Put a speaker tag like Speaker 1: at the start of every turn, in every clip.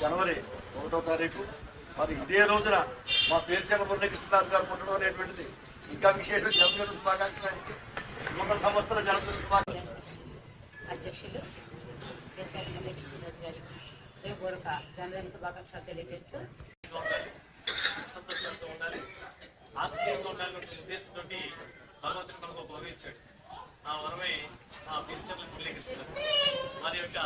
Speaker 1: జనవరి ఒకటో తారీఖు. మరి ఇదే రోజున మా పేర్చేల మురళీకృష్ణరాజు గారు పుట్టడం అనేటువంటిది ఇంకా విశేషం. జన్మదిన శుభాకాంక్షలు. ఆయనకి. నూతన సంవత్సర జన్మదిన శుభాకాంక్షలు.
Speaker 2: అధ్యక్షులు కేసీఆర్ మురళీకృష్ణరాజు గారికి హృదయపూర్వక జన్మదిన శుభాకాంక్షలు తెలియజేస్తూ
Speaker 3: సంతోషంతో ఉండాలి ఆత్మీయంగా ఉద్దేశంతో భగవంతుడు మనకు ఒక వరం ఇచ్చాడు. ఆ వరమే ఆ వారి యొక్క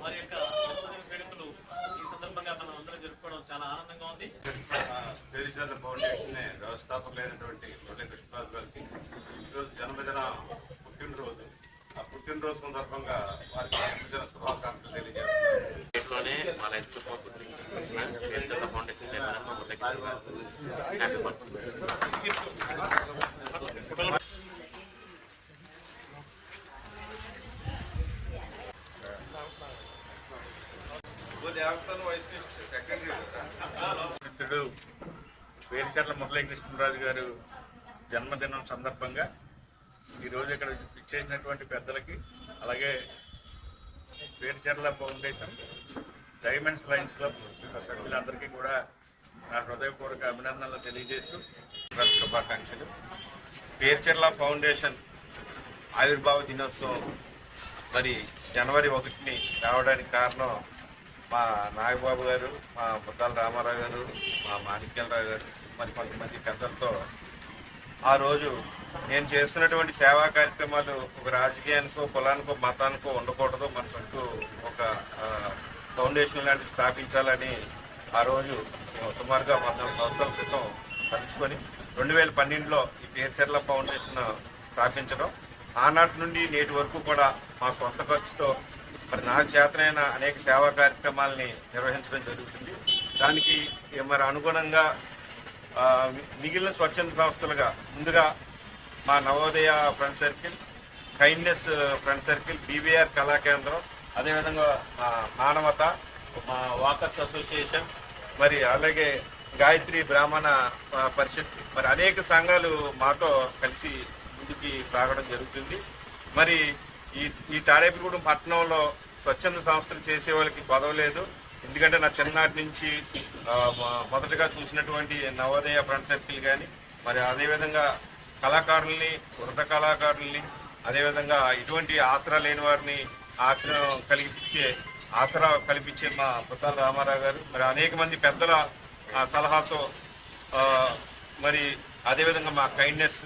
Speaker 3: వారి యొక్క జన్మదిన వేడుకలు ఈ సందర్భంగా మనం అందరం జరుపుకోవడం చాలా ఆనందంగా ఉంది.
Speaker 4: పేరిచంద్ర ఫౌండేషన్ వ్యవస్థాపకులైనటువంటి మురళీ కృష్ణరాజు గారికి ఈరోజు జన్మదిన పుట్టినరోజు. ఆ పుట్టినరోజు సందర్భంగా వారికి జన్మదిన శుభాకాంక్షలు తెలియజేస్తున్నాను
Speaker 5: మా లైఫ్ ఫౌండేషన్ చైర్మన్ మురళీ
Speaker 6: మిత్రుడు వేరుచర్ల మురళీకృష్ణరాజు గారు జన్మదినం సందర్భంగా ఈరోజు ఇక్కడ ఇచ్చేసినటువంటి పెద్దలకి అలాగే Verucharla foundation diamonds Lions club సభ్యులందరికీ కూడా నా హృదయపూర్వక అభినందనలు తెలియజేస్తూ
Speaker 4: శుభాకాంక్షలు. పేర్చెర్ల ఫౌండేషన్ ఆవిర్భావ దినోత్సవం మరి జనవరి ఒకటిని రావడానికి కారణం మా నాగబాబు గారు మా ముద్దాల రామారావు గారు మా మాణిక్యాలరావు గారు మరి కొంతమంది పెద్దలతో ఆ రోజు నేను చేస్తున్నటువంటి సేవా కార్యక్రమాలు ఒక రాజకీయానికో కులానికో మతానికో ఉండకూడదు. మనకంటూ ఒక ఫౌండేషన్ లాంటిది స్థాపించాలని ఆ రోజు మేము సుమారుగా పద్నాలుగు సంవత్సరాల క్రితం తలుచుకొని రెండు వేల పన్నెండులో ఈ పేర్చెర్ల ఫౌండేషన్ స్థాపించడం. ఆనాటి నుండి నేటి వరకు కూడా మా సొంత ఖర్చుతో మరి నాకు చేతనైన అనేక సేవా కార్యక్రమాలని నిర్వహించడం జరుగుతుంది. దానికి మరి అనుగుణంగా మిగిలిన స్వచ్ఛంద సంస్థలుగా ముందుగా మా Navodaya friend circle kindness friend circle BVR Kala Kendram అదేవిధంగా మా మానవత మా వాకర్స్ అసోసియేషన్ మరి అలాగే గాయత్రి బ్రాహ్మణ పరిషత్ మరి అనేక సంఘాలు మాతో కలిసి ముందుకి సాగడం జరుగుతుంది. మరి ఈ ఈ తాడేపుగూడెం పట్టణంలో స్వచ్ఛంద సంస్థలు చేసే వాళ్ళకి పదవ లేదు. ఎందుకంటే నా చిన్ననాటి నుంచి మొదటగా చూసినటువంటి నవోదయ ఫ్రంట్ సర్కిల్ కానీ మరి అదేవిధంగా కళాకారుల్ని వృద్ధ కళాకారుల్ని అదేవిధంగా ఇటువంటి ఆసరా లేని వారిని ఆశ్రయం కలిగించే ఆసరా కల్పించే మా పుసాల రామారావు గారు మరి అనేక మంది పెద్దల సలహాతో మరి అదేవిధంగా మా కైండ్నెస్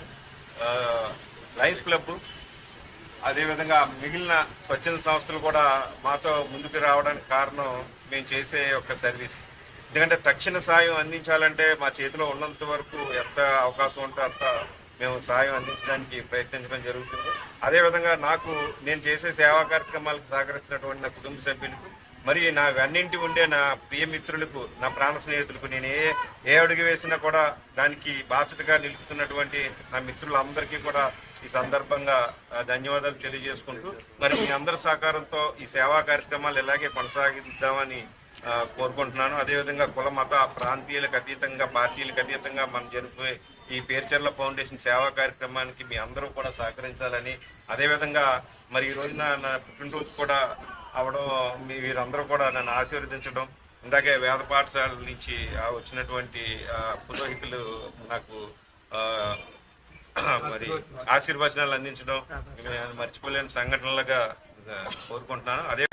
Speaker 4: లయన్స్ క్లబ్ అదేవిధంగా మిగిలిన స్వచ్ఛంద సంస్థలు కూడా మాతో ముందుకు రావడానికి కారణం మేము చేసే ఒక సర్వీస్. ఎందుకంటే తక్షణ సాయం అందించాలంటే మా చేతిలో ఉన్నంత వరకు ఎంత అవకాశం ఉంటే అంత మేము సాయం అందించడానికి ప్రయత్నించడం జరుగుతుంది. అదేవిధంగా నాకు నేను చేసే సేవా కార్యక్రమాలకు సహకరిస్తున్నటువంటి నా కుటుంబ సభ్యులకు మరి నా అన్నింటి ఉండే నా ప్రియమిత్రులకు నా ప్రాణ స్నేహితులకు నేను ఏ ఏ అడుగు వేసినా కూడా దానికి బాసటగా నిలుస్తున్నటువంటి నా మిత్రులందరికీ కూడా ఈ సందర్భంగా ధన్యవాదాలు తెలియజేసుకుంటూ మరి మీ అందరి సహకారంతో ఈ సేవా కార్యక్రమాలు ఇలాగే కొనసాగిద్దామని కోరుకుంటున్నాను. అదేవిధంగా కుల మత ప్రాంతీయులకు అతీతంగా పార్టీలకు అతీతంగా మనం జరిపే ఈ పేర్చర్ల ఫౌండేషన్ సేవా కార్యక్రమానికి మీ అందరూ కూడా సహకరించాలని అదేవిధంగా మరి ఈ రోజున నా పుట్టినరోజు కూడా అవడం మీ వీరందరూ కూడా నన్ను ఆశీర్వదించడం ఇందాకే వేద పాఠశాల నుంచి వచ్చినటువంటి పురోహితులు నాకు మరి ఆశీర్వచనాలు అందించడం నేను మర్చిపోలేని సంఘటనలుగా కోరుకుంటున్నాను. అదే